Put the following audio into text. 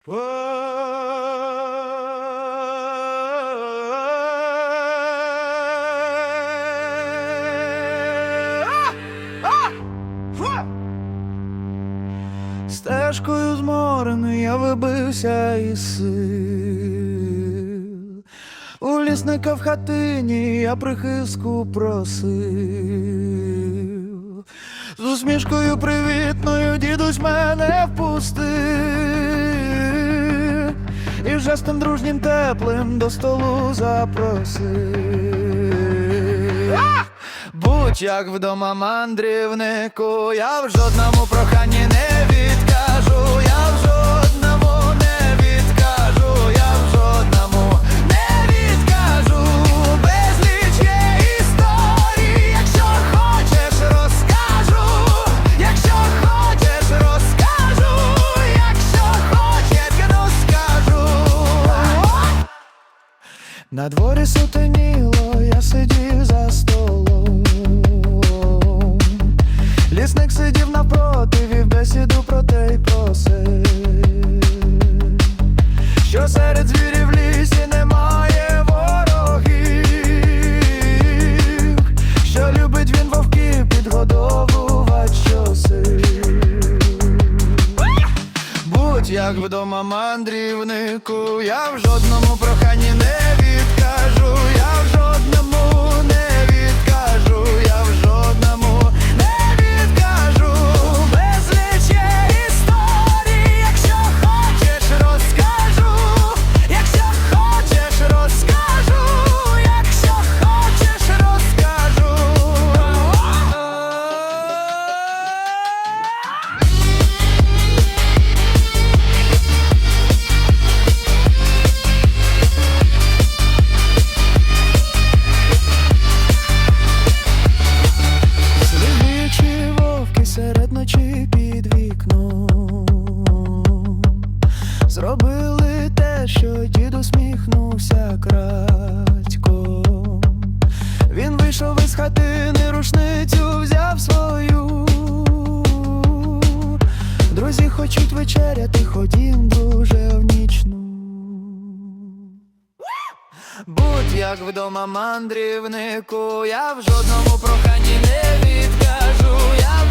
Стежкою зморений я вибився із сил. У лісника в хатині я прихистку просив. З усмішкою привітною дідусь мене впустив. І жестом дружнім теплим до столу запросив. Будь як вдома мандрівнику, я в жодному проханні не відкажу, я в На дворі сутеніло, я сидів за столом. Лісник сидів навпроти, вів бесіду про те й про. Що серед звірів в лісі немає ворогів, що любить він вовків підгодовувати щоси. Будь як вдома мандрівнику, я в жодному проханні не рушницю взяв свою. Друзі хочуть вечеряти, ходім, дуже в нічну. Будь як вдома мандрівнику, я в жодному проханні не відкажу, я